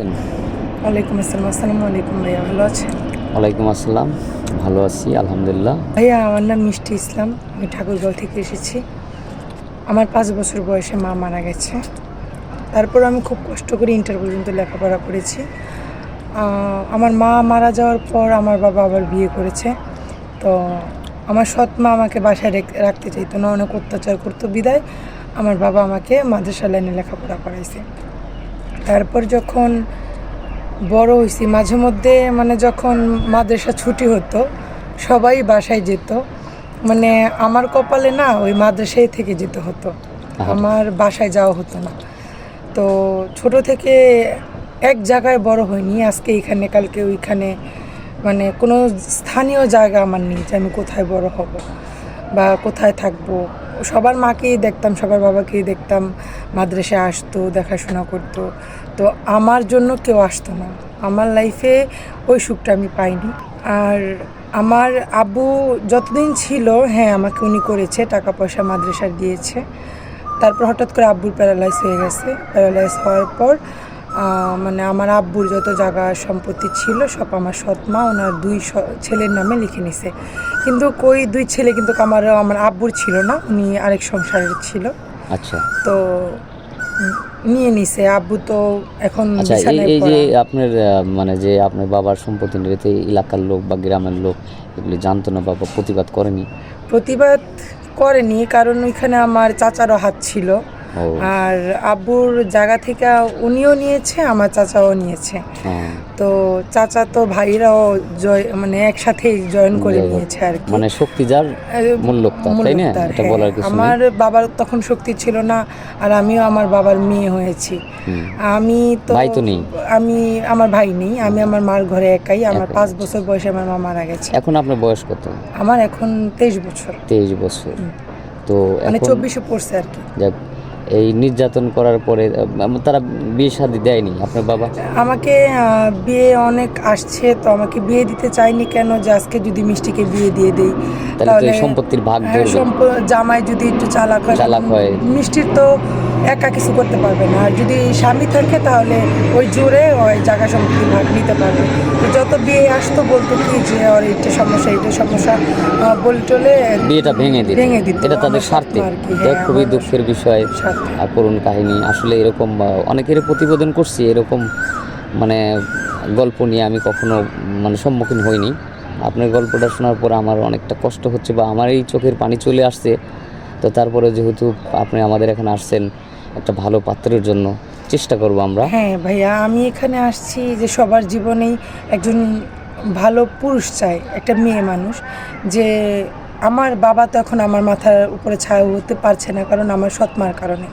আছেন? ওয়ালাইকুম আসসালাম। আসসালামু আলাইকুম ভাইয়া ভালো আছেন? ওয়ালাইকুম আসসালাম। ভালো আছি আলহামদুলিল্লাহ। ভাইয়া আমার নাম মিষ্টি ইসলাম। আমি ঠাকুরগাঁও থেকে এসেছি। আমার পাঁচ বছর বয়সে মা মারা গেছে। তারপর আমি খুব কষ্ট করে ইন্টার পর্যন্ত লেখাপড়া করেছি। আমার মা মারা যাওয়ার পর আমার বাবা আবার বিয়ে করেছে। তো আমার সৎ মা আমাকে বাসায় রেখ- রাখতে চাইতো না অনেক অত্যাচার করতো। বিদায় আমার বাবা আমাকে মাদ্রাসা লাইনে লেখাপড়া করাইছে। তারপর যখন বড় হয়েছি মাঝে মধ্যে মানে যখন মাদ্রাসা ছুটি হতো সবাই বাসায় যেত। মানে আমার কপালে না ওই মাদ্রাসায় থেকে যেতে হতো। আমার বাসায় যাওয়া হতো না। তো ছোট থেকে এক জায়গায় বড় হয়নি আজকে এখানে কালকে ওইখানে। মানে কোনো স্থানীয় জায়গা আমার নেই যে আমি কোথায় বড় হব বা কোথায় থাকব। সবার মাকেই দেখতাম, সবার বাবাকেই দেখতাম মাদ্রাসায় আসতো, দেখাশোনা করতো। তো আমার জন্য কেউ আসতো না। আমার লাইফে ওই সুখটা আমি পাইনি। আর আমার আব্বু যতদিন ছিল হ্যাঁ আমাকে উনি করেছে, টাকা পয়সা মাদ্রাসার দিয়েছে। তারপর হঠাৎ করে আব্বুর প্যারালাইজ হয়ে গেছে। প্যারালাইজ হওয়ার পর মানে আমার আব্বুর যত জায়গা সম্পত্তি ছিল সব আমার সৎ মা ওনার দুই ছেলের নামে লিখে নিছে। কিন্তু কই দুই ছেলে কিন্তু আমার আমার আব্বুর ছিল না উনি আরেক সংসারের ছিল। আচ্ছা। তো নিয়ে নিছে। আব্বু তো এখন আচ্ছা এই যে আপনার মানে যে আপনার বাবার সম্পত্তি নিয়ে এলাকার লোক বা গ্রামের লোক এগুলি জানতো না বা প্রতিবাদ করেনি? প্রতিবাদ করেনি কারণ ওইখানে আমার চাচারও হাত ছিল। আর আব্বুর জায়গা থেকে উনিও নিয়েছে আমার চাচাও নিয়েছে। হ্যাঁ। তো চাচা তো ভাইরাও জয় মানে একসাথেই জয়েন করে নিয়েছে আর কি। মানে শক্তি যার মূল্যক তাই না? এটা হ্যাঁ। বলার কিছু আমার বাবার তখন শক্তি ছিল না আর আমিও আমার বাবার মেয়ে হয়েছি। আমি তো ভাই তো নেই। আমি আমার ভাই নেই আমি আমার মার ঘরে একাই আমার। পাঁচ বছর বয়সে আমার মা মারা গেছে। এখন আপনার বয়স কত? আমার এখন তেইশ বছর। তেইশ বছর। তো মানে চব্বিশে পড়ছে আর কি। এই নির্যাতন করার পরে তারা বিয়ে শাদি দেয়নি আপনার বাবা? আমাকে বিয়ে অনেক আসছে তো আমাকে বিয়ে দিতে চাইনি কেন? যে আজকে যদি মিষ্টিকে বিয়ে দিয়ে দেই তাহলে সম্পত্তির ভাগ হ্যাঁ, জামাই যদি একটু চালাক হয় চালাক হয়। মিষ্টির তো একা কিছু করতে পারবে না। আর যদি স্বামী থাকে তাহলে ওই জোরে ওই জায়গা সম্পত্তি ভাগ নিতে পারবে। যত বিয়ে আসতো বলতো কি যে ওর এইটা সমস্যা এইটা সমস্যা। বলে টলে বিয়েটা ভেঙে দিত। ভেঙে দিত। এটা তাদের স্বার্থে। এটা হ্যাঁ, খুবই দুঃখের বিষয় আর করুণ কাহিনী। আসলে এরকম আহ, অনেকের প্রতিবেদন করছি এরকম মানে গল্প নিয়ে আমি কখনো মানে সম্মুখীন হইনি। আপনার গল্পটা শোনার পর আমার অনেকটা কষ্ট হচ্ছে বা আমার এই চোখের পানি চলে আসছে। তো তারপরে যেহেতু আপনি আমাদের এখানে আসছেন একটা ভালো পাত্রের জন্য চেষ্টা করব আমরা। হ্যাঁ ভাইয়া, আমি এখানে আসছি যে সবার জীবনেই একজন ভালো পুরুষ চাই, একটা মেয়ে মানুষ, যে আমার বাবা তো এখন আমার মাথার উপরে ছায়া হতে পারছে না কারণ আমার সৎমার কারণে,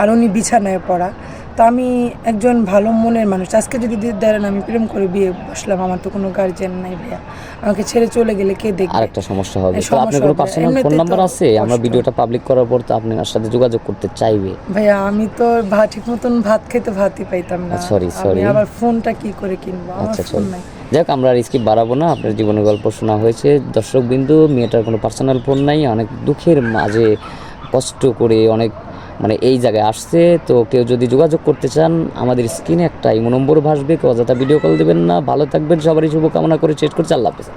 আর উনি বিছানায় পড়া। তো আমি একজন ভালো মনের মানুষ। আজকে যদি ধরেন আমি প্রেম করে বিয়ে বসলাম আমার তো কোনো গার্জেন নাই ভাইয়া। আমাকে ছেড়ে চলে গেলে কে দেখবে? আরেকটা সমস্যা হবে। তো আপনার কোনো। পার্সোনাল ফোন নাম্বার আছে? আমরা ভিডিওটা পাবলিক করার পর তো আপনার সাথে যোগাযোগ করতে চাইবে। ভাইয়া আমি তো ভাত ঠিক মতন ভাত খেতে ভাতই পাইতাম না। Sorry sorry. আমি আবার ফোনটা কি করে কিনবো? আমার আচ্ছা ফোন চল নাই। যাক আমরা স্কিপ বাড়াবো না। আপনার জীবনের গল্প শোনা হয়েছে। দর্শক বিন্দু মেয়েটার কোনো পার্সোনাল ফোন নাই। অনেক দুঃখের মাঝে কষ্ট করে অনেক মানে এই জায়গায় আসছে, তো কেউ যদি যোগাযোগ করতে চান, আমাদের স্ক্রিনে একটা ইমো নম্বর ভাসবে, কেউ অযথা ভিডিও কল দেবেন না। ভালো থাকবেন, সবারই শুভকামনা করে চেক করছি। আল্লাহ হাফেজ।